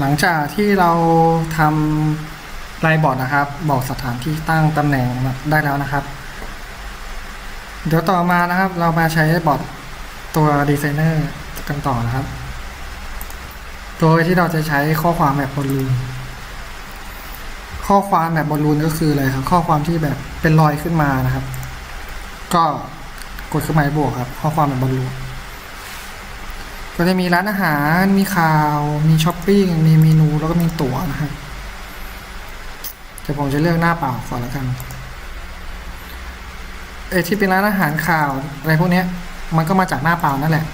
หลังจากที่เราทำไลน์บอร์ดนะครับ บอกสถานที่ตั้งตำแหน่งได้แล้วนะครับ เดี๋ยวต่อมานะครับ เรามาใช้บอร์ดตัวดีไซเนอร์กันต่อนะครับ โดยที่เราจะใช้ข้อความแบบบอลลูน ข้อความแบบบอลลูนก็คืออะไรครับ ข้อความที่แบบเป็นรอยขึ้นมานะครับ ก็กดเครื่องหมายบวกครับ ข้อความแบบบอลลูน ก็จะมีร้านอาหารมีข่าว มีช้อปปิ้งมีเมนูแล้วก็มีตั๋วนะครับแต่ผมจะเลือกหน้าเปล่าก่อนแล้วกันเอที่เป็นร้านอาหารข่าวอะไรพวกนี้มันก็มาจากหน้าเปล่านั่นแหละ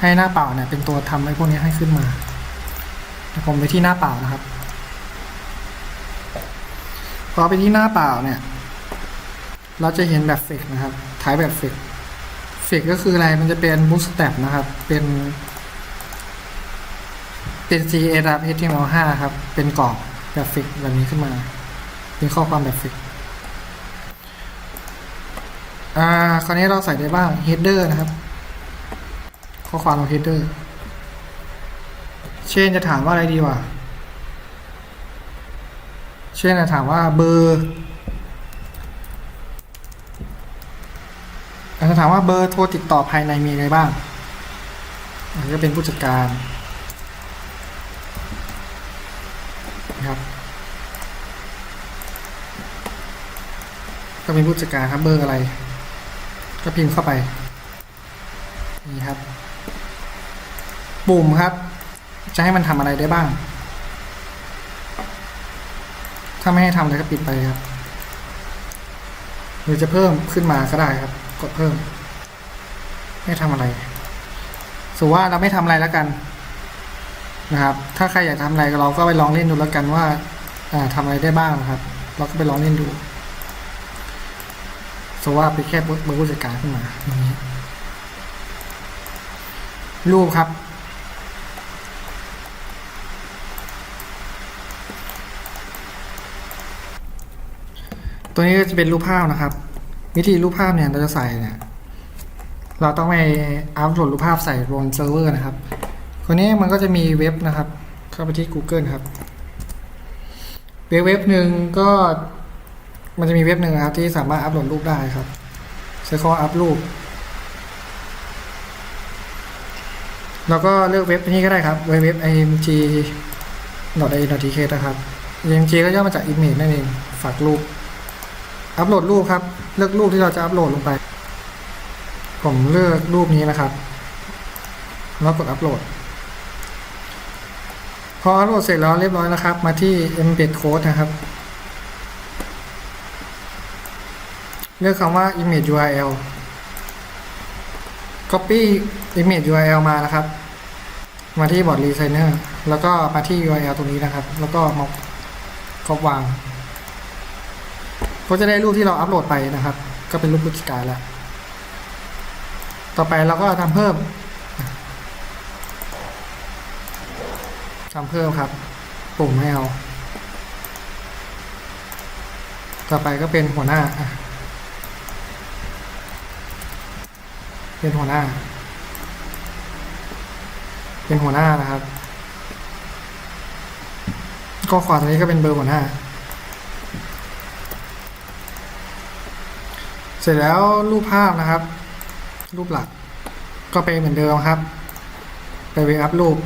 ให้หน้าเปล่าเนี่ยเป็นตัวทำไอ้พวกนี้ให้ขึ้นมาผมไปที่หน้าเปล่านะครับพอไปที่หน้าเปล่าเนี่ย เราจะเห็นแบบเฟกนะครับถ่ายแบบเฟก ฟกก็คืออะไรมันจะเป็นบูสแต p นะครับ เป็น เป็น CSS HTML5 ครับ เป็นกรอบแบบเฟกแบบนี้ขึ้นมา เป็นข้อความแบบเฟกอ่าคราวนี้เราใส่ได้บ้าง header นะครับ ข้อความของ header เช่นจะถามว่าอะไรดีวะเช่นจะถามว่าเบอร์ อาจจะ ถามว่าเบอร์โทรติดต่อภายในมีอะไรบ้างอันนี้ก็เป็นผู้จัดการนะครับก็เป็นผู้จัดการครับเบอร์อะไร ก็พิมพ์เข้าไปนี่ครับ ปุ่มครับ จะให้มันทำอะไรได้บ้าง ถ้าไม่ให้ทำอะไรก็ปิดไปครับหรือจะเพิ่มขึ้นมาก็ได้ครับ กดเพิ่มให้ทำอะไรสมมติว่าเราไม่ทำอะไรแล้วกันนะครับ ถ้าใครอยากทำอะไรเราก็ไปลองเล่นดูแล้วกันว่าอ่าทำอะไรได้บ้างนะครับ เราก็ไปลองเล่นดูสมมติว่าไปแค่เบอร์ผู้จัดการขึ้นมาอย่างนี้รูปครับตัวนี้ก็จะเป็นรูปภาพนะครับ วิธีรูปภาพเนี่ยเราจะใส่เนี่ยเราต้องไปอัพโหลดรูปภาพใส่บนเซิร์ฟเวอร์นะครับคนนี้มันก็จะมีเว็บนะครับ เข้าไปที่ Google ครับ เว็บเว็บหนึ่งก็มันจะมีเว็บหนึ่งครับ ที่สามารถอัพโหลดรูปได้ครับใช้คำว่าอัพรูปแล้วก็เลือกเว็บนี้ก็ได้ครับ เว็บเว็บ img .a.tk นะครับ img ก็ย่อมาจาก image นั่นเองฝากรูป อัปโหลดรูปครับ เลือกรูปที่เราจะอัปโหลดลงไป ผมเลือกรูปนี้นะครับ แล้วกดอัปโหลด พออัปโหลดเสร็จแล้วเรียบร้อยนะครับ มาที่ embed code นะครับ เลือกคำว่า image url copy image url มานะครับ มาที่บอร์ด designer แล้วก็มาที่ url ตรงนี้นะครับ แล้วก็มาก็วาง ก็จะได้รูปที่เราอัปโหลดไปนะครับ ก็เป็นรูปผู้จัดการแล้ว ต่อไปเราก็ทำเพิ่มทำเพิ่มครับ ปุ่มไม่เอา ต่อไปก็เป็นหัวหน้า เป็นหัวหน้า เป็นหัวหน้านะครับ ก็ขวาตรงนี้ก็เป็นเบอร์หัวหน้า สร็จแล้วรูปภาพนะครับ รูปหลักก็ไปเหมือนเดิมครับ ไปเวอัพรูป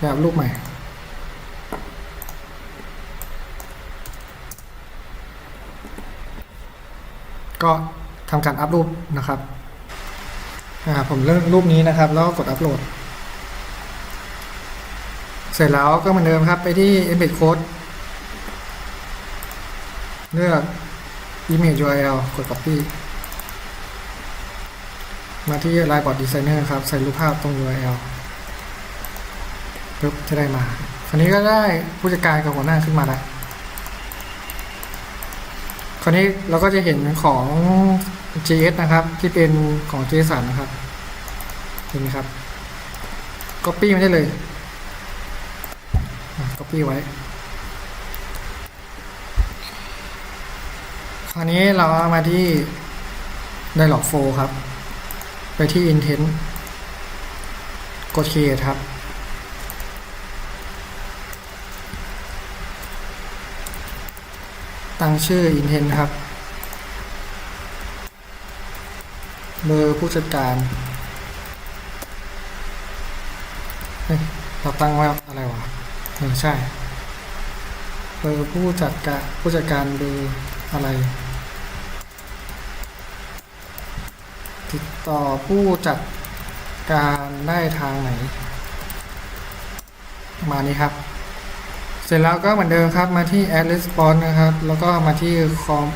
แบบรูปใหม่ ก็ทำการอัพรูปนะครับผมเลือกรูปนี้นะครับ แล้วก็กดอัพโหลด เสร็จแล้วก็เหมือนเดิมครับ ไปที่ embed code เลือก image url กด copy มาที่ Line Board Designer ครับ ใส่รูปภาพตรง URL ปึ๊บจะได้มาคราวนี้ก็ได้ผู้จัดการกับหัวหน้าขึ้นมาแล้วคราวนี้เราก็จะเห็นของ GS นะครับ ที่เป็นของ JSON นะครับเห็นไหมครับ Copy ไม่ได้เลย Copy ไว้ คราวนี้เราเอามาที่ Dialog Flow ครับ ไปที่ intent กด create ครับ ตั้งชื่อ intent ครับ เบอร์ผู้จัดการเราตั้งไว้อะไรวะเออใช่ เบอร์ผู้จัดการผู้จัดการเบอร์อะไร ติดต่อผู้จัดการได้ทางไหน มานี้ครับ เสร็จแล้วก็เหมือนเดิมครับมาที่ add response นะครับ แล้วก็มาที่ com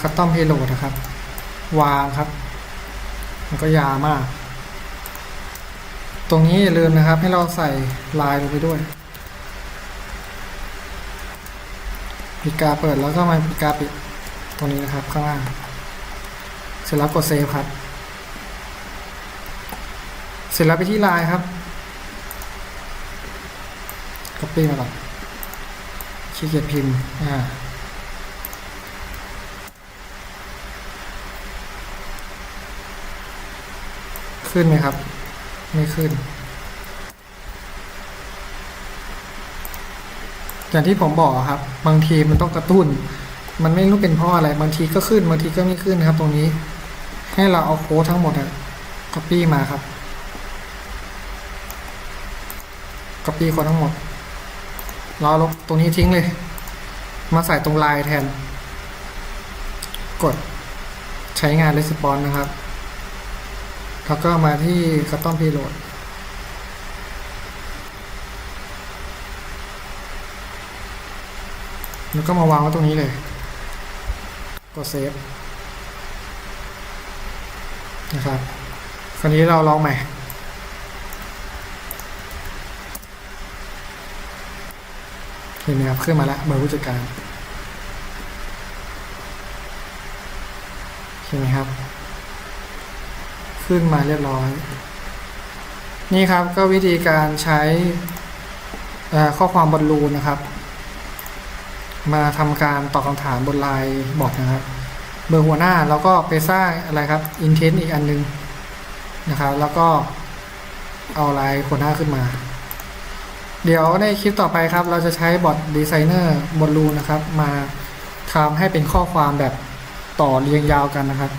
custom payload นะครับ วางครับ มันก็ยาวมาก ตรงนี้อย่าลืมนะครับ ให้เราใส่ลายลงไปด้วยปีกาเปิดแล้วก็มาปีกาปิดตรงนี้นะครับข้างล่าง เสร็จแล้วกดเซฟครับ ร็จแล้วไปที่ไลน์ครับ copy มาก่อนขี้เกียจพิมพ์อ่าขึ้นไหมครับ ไม่ขึ้น อย่างที่ผมบอกครับ บางทีมันต้องกระตุ้น มันไม่รู้เป็นเพราะอะไร บางทีก็ขึ้น บางทีก็ไม่ขึ้นครับ ตรงนี้ ให้เราเอาโค้ดทั้งหมดอะ copy มาครับ copy ค้ดทั้งหมดเราลบตรงนี้ทิ้งเลย มาใส่ตรงลายแทน กดใช้งาน response นะครับ แล้วก็มาที่ custom payload แล้วก็มาวางไว้ตรงนี้เลย กดเซฟนะครับ คราวนี้เราลองใหม่ ห็นไหมครับขึ้นมาแล้วเบอร์ผู้จัดการเห็นไหมครับ ขึ้นมาเรียบร้อย นี่ครับก็วิธีการใช้ข้อความบนรูนนะครับ มาทำการตอบคำถามบนไลน์บอทนะครับ เบอร์หัวหน้าแล้วก็ไปสร้างอะไรครับ intent อีกอันนึงนะครับ แล้วก็เอาไลน์หัวหน้าขึ้นมา เดี๋ยวในคลิปต่อไปครับ เราจะใช้บอทดีไซเนอร์บนรูนนะครับ มาทำให้เป็นข้อความแบบต่อเรียงยาวกันนะครับ